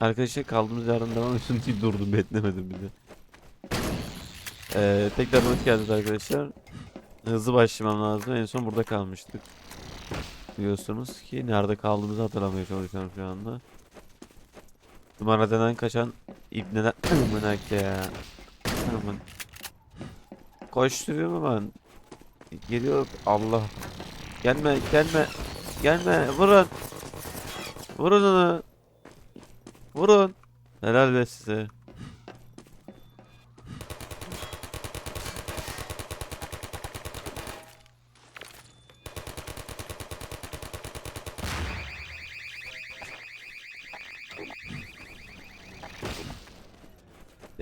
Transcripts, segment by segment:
Arkadaşlar kaldığımız yerden devam etsin diye durdum beklemedim bir de. Ee, tekrar hoş geldiniz arkadaşlar. Hızlı başlamam lazım. En son burada kalmıştık. Biliyorsunuz ki nerede kaldığımızı hatırlamaya çalışıyorum şu anda. Numaradan kaçan ibneler Mınak ya. Aman. Koşturuyorum ben. Geliyor Allah. Gelme gelme. Gelme vurun. Vurun onu. Vurun. Helal be size.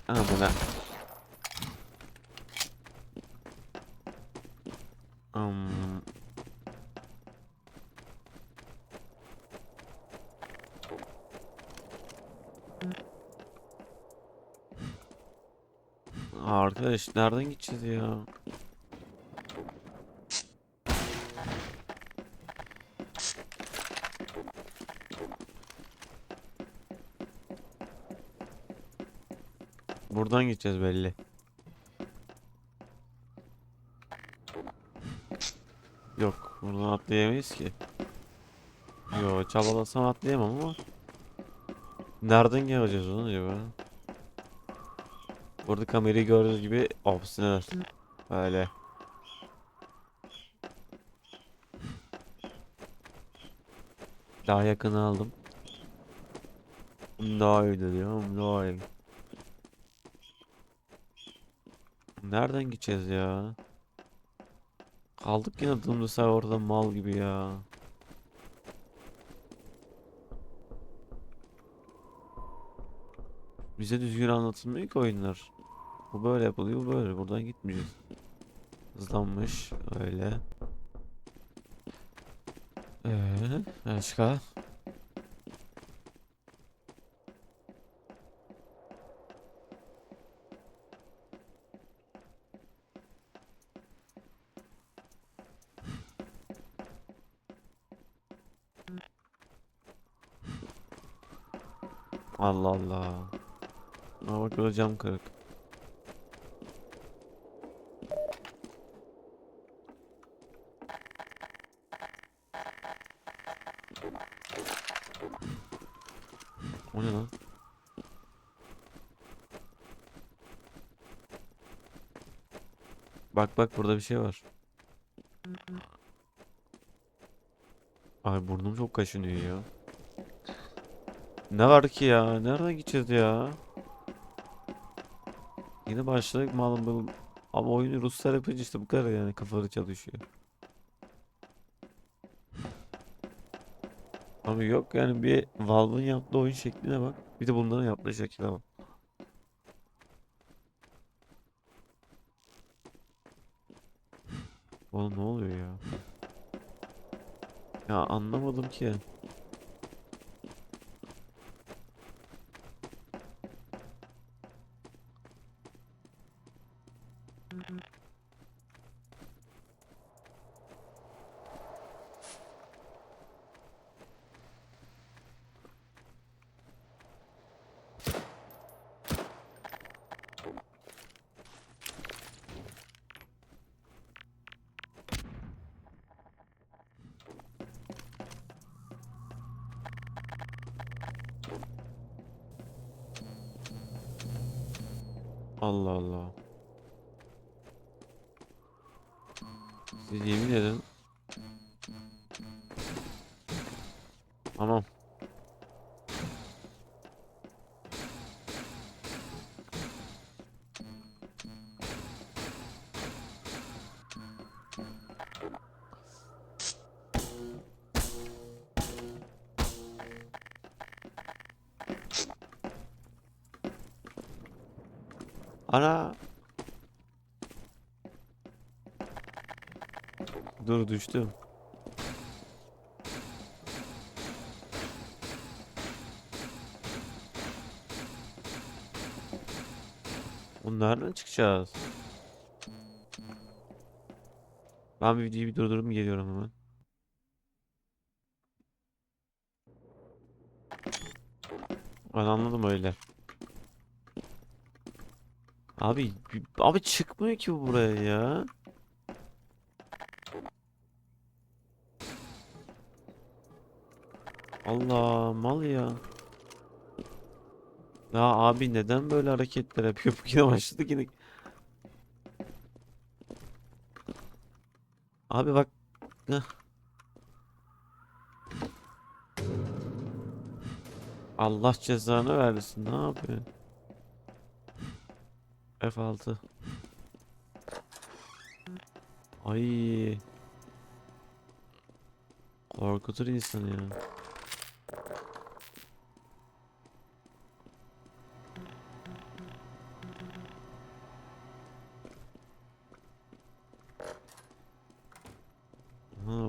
Amına. Arkadaş nereden gideceğiz ya? Buradan gideceğiz belli. Yok, buradan atlayamayız ki. Yo, çabalasam atlayamam ama. Nereden geleceğiz onu acaba? Burada kamerayı gördüğünüz gibi obstineler. Böyle. Daha yakını aldım. Daha iyi diyorum, daha iyi. Nereden gideceğiz ya? Kaldık yine dımdızlar orada mal gibi ya. Bize düzgün anlatılmıyor ki oyunlar. Bu böyle yapılıyor, böyle. Buradan gitmeyeceğiz. Hızlanmış öyle. Ee, başka? Allah Allah. Aa bak burada cam kırık. O ne lan? Bak bak burada bir şey var. Ay burnum çok kaşınıyor ya. Ne var ki ya? Nereden gideceğiz ya? Yine başladık malum bu. Ama oyunu Ruslar yapınca işte bu kadar yani kafaları çalışıyor. Abi yok yani bir Valve'ın yaptığı oyun şekline bak. Bir de bunların yaptığı şekline bak. Oğlum ne oluyor ya? Ya anlamadım ki. Tamam. Ana. Dur düştüm. Nereden çıkacağız? Ben bir videoyu bir durdurup geliyorum hemen. Ben anladım öyle. Abi abi çıkmıyor ki bu buraya ya. Allah mal ya. Ya abi neden böyle hareketler yapıyor? Bu yine başladı yine. Abi bak. Heh. Allah cezanı versin. Ne yapıyor? F6. Ay. Korkutur insanı ya.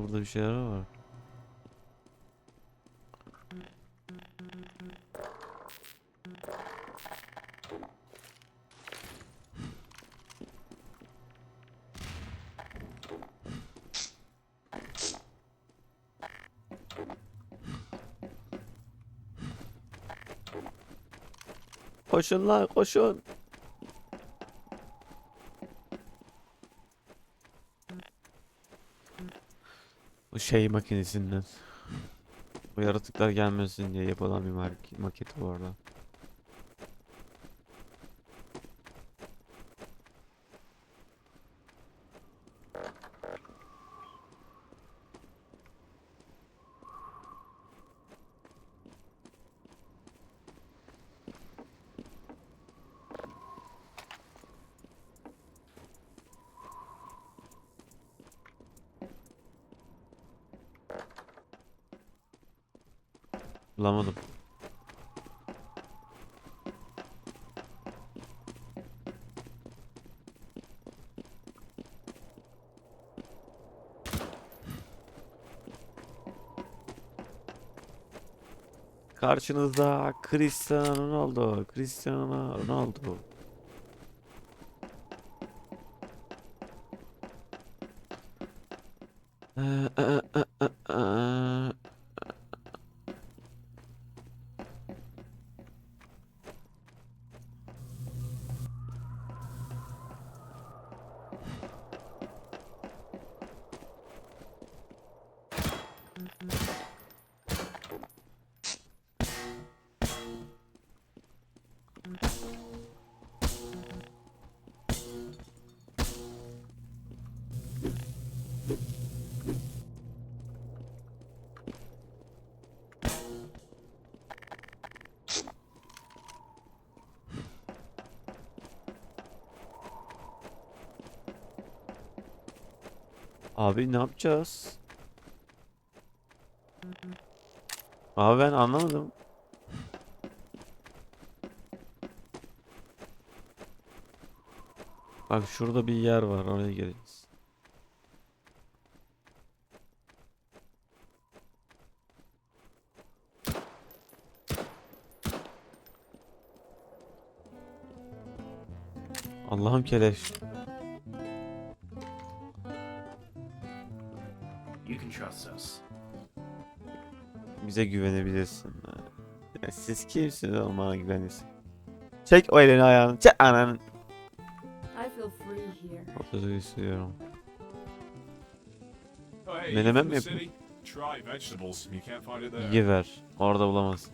Burada bir şeyler var. Koşun lan koşun. Şey makinesinden. Bu yaratıklar gelmesin diye yapılan bir maket bu arada. Bulamadım. Karşınızda Cristiano Ronaldo. Cristiano Ronaldo. Abi ne yapacağız? Abi ben anlamadım. Bak şurada bir yer var oraya gireceğiz. Allah'ım keleş. Us. Bize güvenebilirsin. Ya siz kimsiniz oğlum bana güvenirsin. Çek o elini ayağını. Çek ananı. I feel free here. Ortada istiyorum. Menemen mi yapayım? İyi ver. Orada bulamazsın.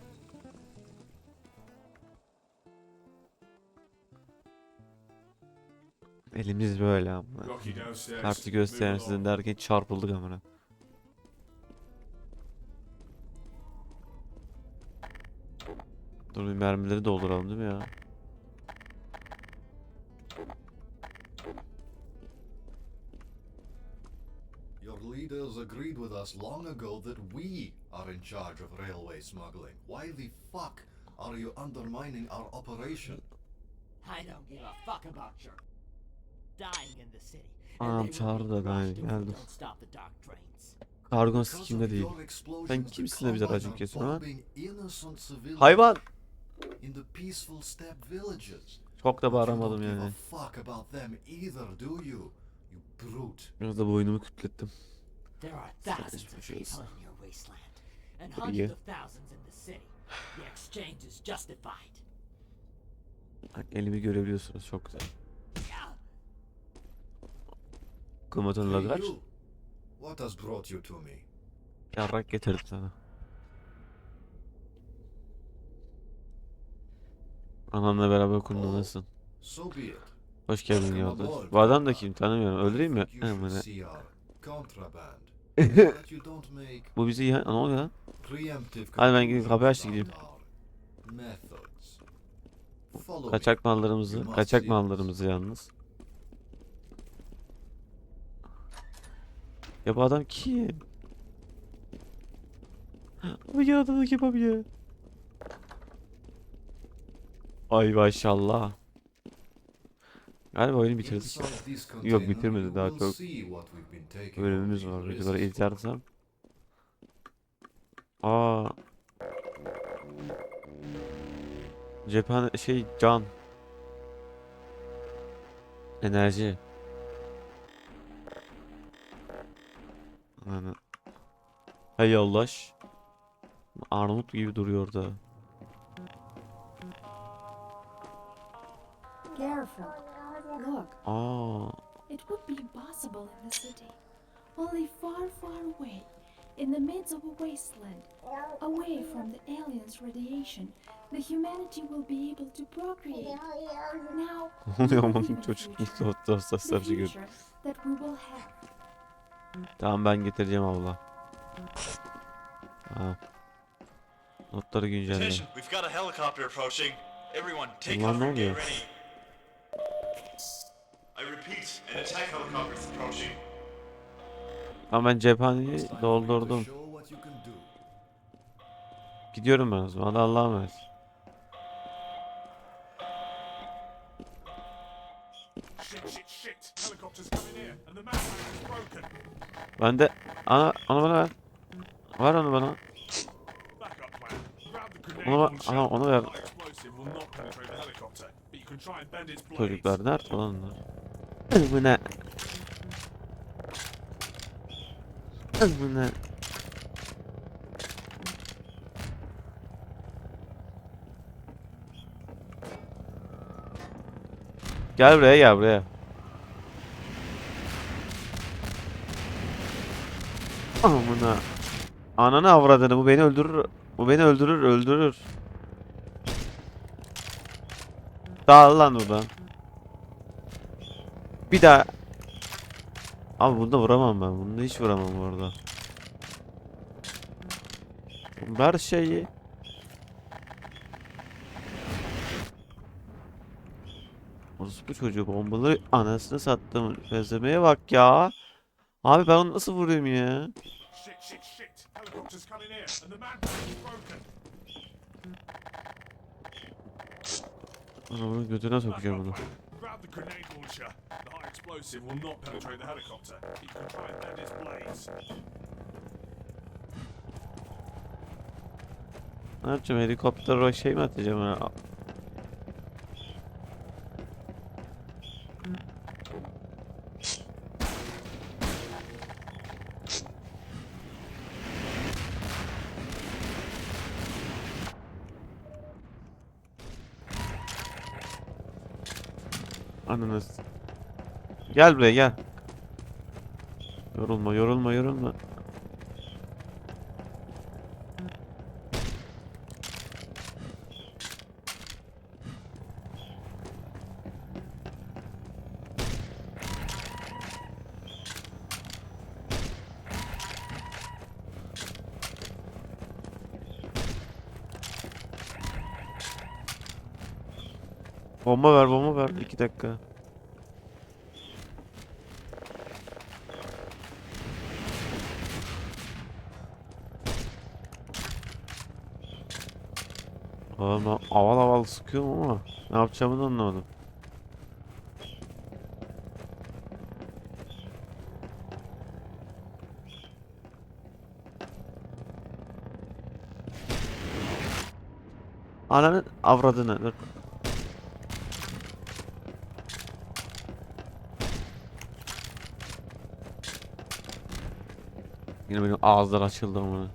Elimiz böyle ama. Gösterir along. sizin derken çarpıldık amına. Dur bir mermileri dolduralım değil mi ya? Your leaders agreed with us long ago that we are in charge of railway smuggling. Why the fuck are you undermining our operation? I don't give a fuck about your dying in the city. Anam çağırdı da be ben geldim. don't stop the dark trains. Kargon sikimde değil. Sen kimsin de bize are kesiyorsun ha? Hayvan! İn the peaceful steppe villages. Çok da bağıramadım yani. a fuck about them either, do you? You brute. Biraz da boynumu kütlettim. There are thousands of people in your wasteland, and hundreds of thousands in the city. The exchange is justified. Bak elimi görebiliyorsunuz çok güzel. Kumatın you. What has brought you to me? Yarrak getirdim sana. Anamla beraber kullanırsın. Hoş geldin yoldaş. Bu adam da kim tanımıyorum. Öldüreyim mi? Make Bu bizi ya... Ne oluyor lan? Hadi ben gideyim, kapıyı aç da conclusions gideyim. Kaçak mallarımızı, kaçak mallarımızı yalnız. Ya bu adam kim? Abi ya adam kim abi ya? Ay maşallah. Galiba oyunu bitirdik. Yok, bitirmedi, daha çok Bölümümüz var. Videoları risks. izlersem. Aa. Cephane şey can. Enerji. Yani. Hey yollaş. Armut gibi duruyor orada. Careful. Look, Aa. it would be impossible in the city. Only far, far away, in the midst of a wasteland, away from the aliens' radiation, the humanity will be able to procreate. Now, oluyor we aman live in çocuk the sesler çıkıyor. future that we will have. Tamam ben getireceğim abla. Ha. Notları güncelle. Attention, we've got a helicopter approaching. Everyone, take cover and get oluyor? ready. I repeat, an attack helicopter is approaching. Ama ben cephaneyi doldurdum. Gidiyorum ben o zaman. Hadi Allah'a emanet. Ben de ana onu bana ver. Ver onu bana. Onu ver. launcher. Ana onu ver. Çocuklar nerede lan onlar? Bu ne? Gel buraya gel buraya. Amına. Ananı avradını bu beni öldürür. Bu beni öldürür öldürür. Dağıl lan buradan. Bir daha. Abi bunda vuramam ben. Bunda hiç vuramam bu arada. Ver şeyi. bu çocuğu bombaları anasını sattım. Fezlemeye bak ya. Abi ben onu nasıl vurayım ya? Shit, shit, shit. Helicopter's coming here, and the man is broken. Ana bunu götüne sokacağım bunu. Grab the grenade launcher. The high explosive will not penetrate the helicopter, can try and bend its blades. Ne yapacağım? Helikopter o şey mi atacağım? Ha? Ananız. Gel buraya gel. Yorulma yorulma yorulma. Bomba ver bomba ver. İki dakika. Aa, ben aval aval sıkıyorum ama ne yapacağımı da anlamadım. Ananın avradını. Dur. Yine benim ağızlar açıldı ama.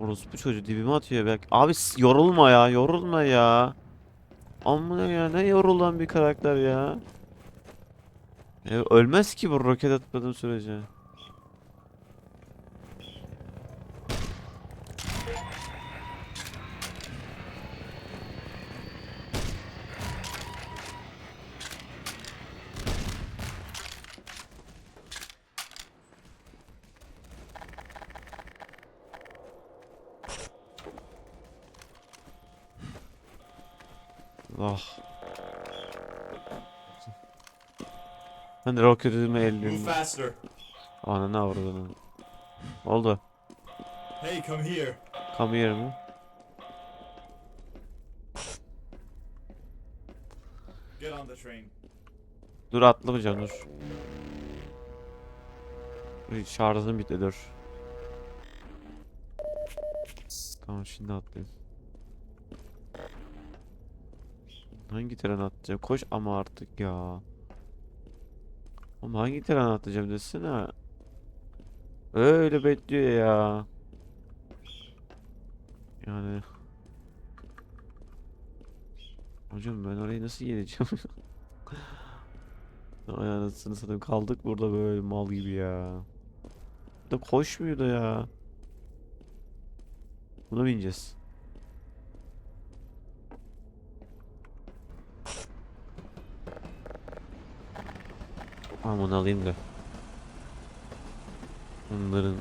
Orospu çocuğu dibime atıyor belki. Abi yorulma ya, yorulma ya. Amma ya ne yorulan bir karakter ya. E, ölmez ki bu roket atmadığım sürece. Roketimi elliyorum. Ananı avradını. Oldu. Hey, come here. Come here mi? Get on the train. Dur atlamayacağım dur. Dur, Şarjım bitti dur. Tamam şimdi atlayayım. Hangi tren atlayacağım? Koş ama artık ya. Ama hangi tren atlayacağım desene. Öyle bekliyor ya. Yani. Hocam ben orayı nasıl geleceğim? Anasını satayım kaldık burada böyle mal gibi ya. Da koşmuyor da ya. Buna bineceğiz. Aman alayım da. Bunların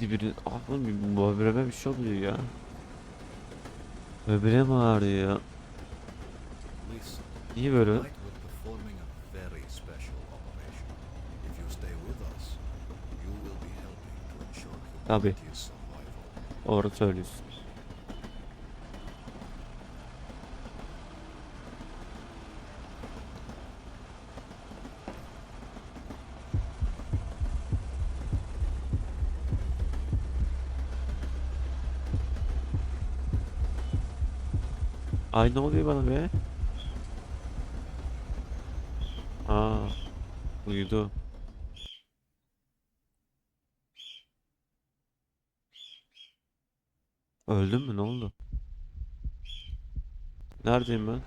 dibini... Ah bir böbreğime bir şey oluyor ya. Böbreğim ağrıyor ya. Niye böyle? tonight we're performing a very special operation. If you stay with us, you will be helping to ensure Tabii. humanity's survival. Doğru söylüyorsun. Ay ne oluyor bana be? Aa, uyudu. Öldüm mü? Ne oldu? Neredeyim ben?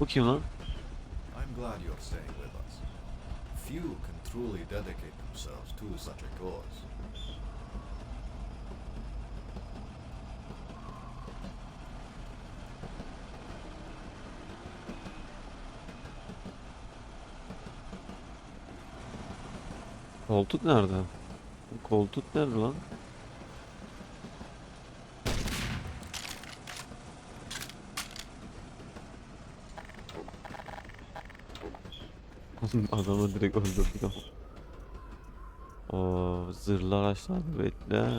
Bu kim lan? I'm glad you're staying with us. Few can truly dedicate themselves to such a cause. Koltuk nerede? Koltuk nerede lan? Adamı direkt öldürdük ama. Oo, zırhlı araçlar bekle.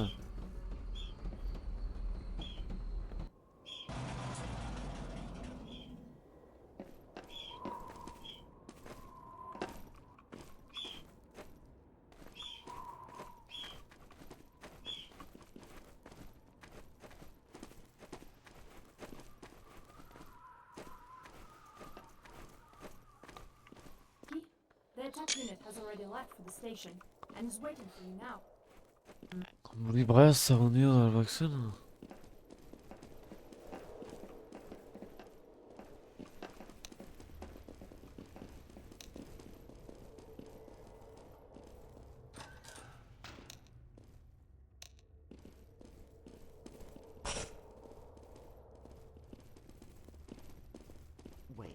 Bayağı savunuyorlar baksana. Wait.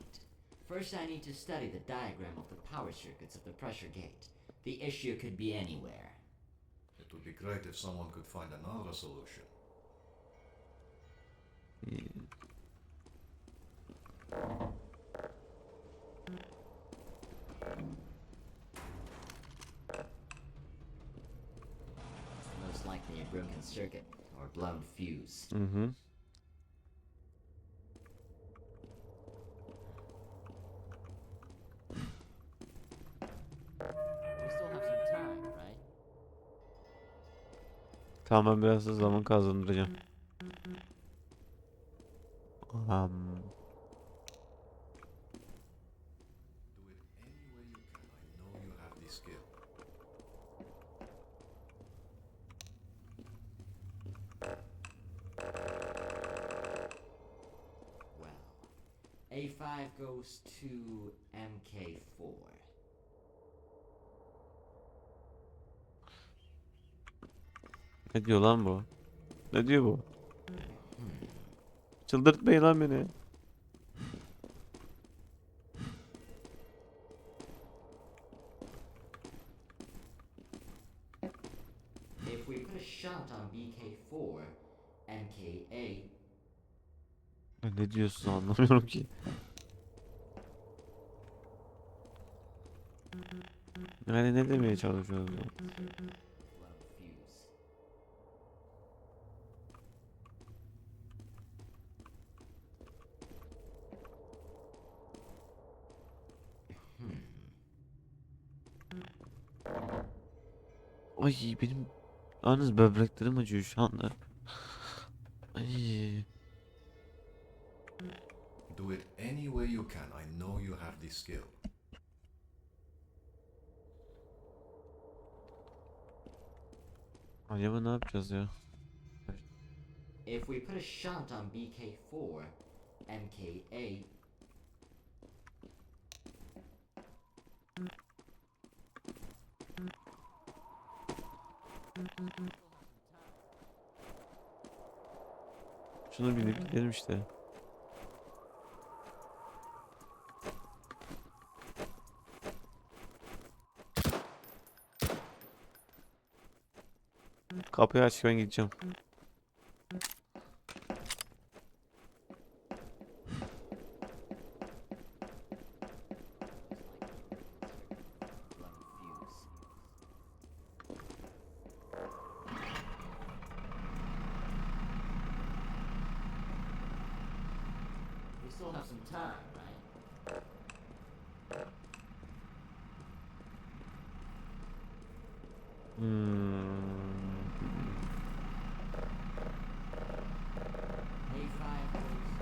First, I need to study the diagram of the power circuits of the pressure gate. The issue could be anywhere. It would be great if someone could find another solution. Most likely a broken circuit or blown fuse. Hı Tamam ben biraz da zaman kazandıracağım. Am. Do it any way you can. I know you have the skill. Well, A5 goes to MK4. Ne diyor lan bu? Ne diyor bu? Çıldırtmayın lan beni. If we put a shunt on BK4, MK8 Ne diyorsun anlamıyorum ki. Yani ne demeye çalışıyorsun? will fuse. Ay benim yalnız böbreklerim acıyor şu anda. Ay. Do it any way you can. I know you have the skill. Acaba ne yapacağız ya? If we put a shunt on BK4, MK8 Şunu binip gidelim işte. Kapıyı aç ben gideceğim. will fuse. We still have some time, right? Hmm. A5 goes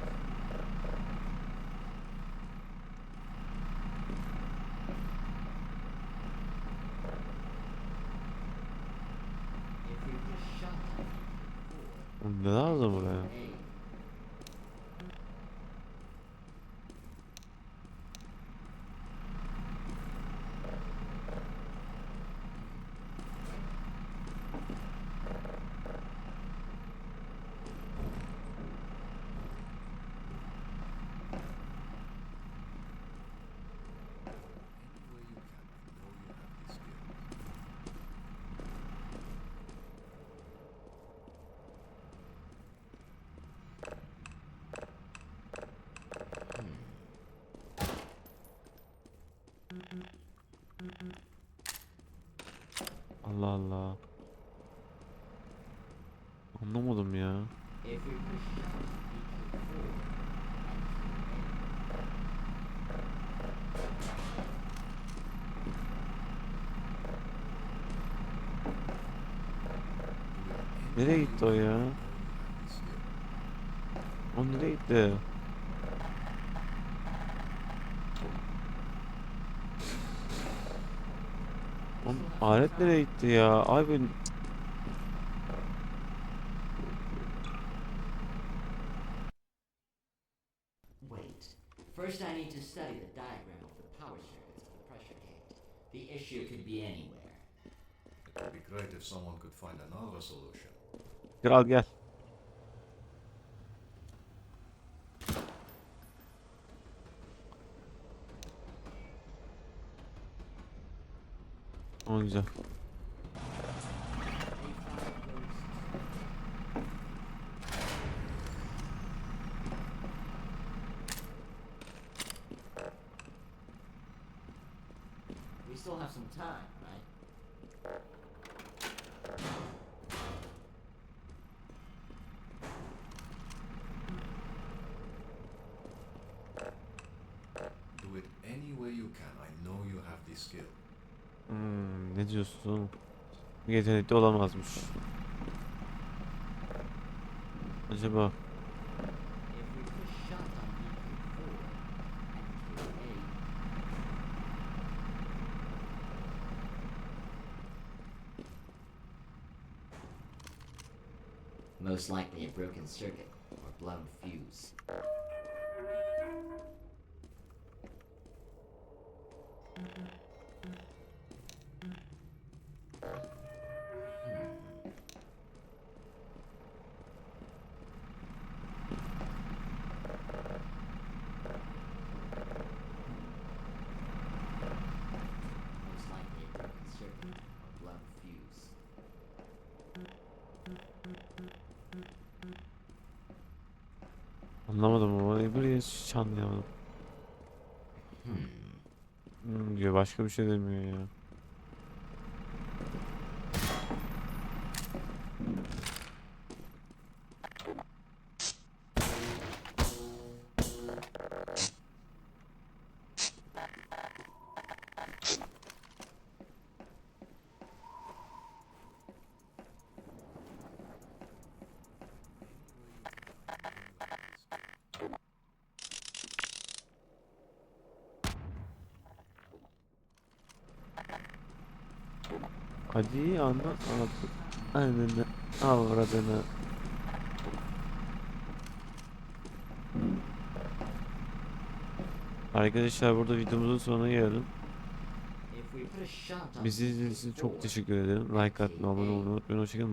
If we put a shunt on BK4, Ne lazım buraya? A Any way you can. I know you have the skill. Allah Allah. Anlamadım ya. If we put a shunt on BK4, MK8 Do it any Nereye gitti o ya? O nereye gitti? Alet nereye gitti ya? Ay ben Wait. First, I need to study the diagram of the power circuits of the pressure gate. The issue could be anywhere. It would be great if someone could find another solution. Kral gel. Güzel. yetenekli olamazmış. Acaba Most likely a broken circuit or blown fuse. Başka bir şey demiyor ya. Anlat. Ananı avradını. Arkadaşlar burada videomuzun sonuna on Bizi izlediğiniz için çok teşekkür ederim. Like atmayı, abone olmayı unutmayın. Hoşçakalın.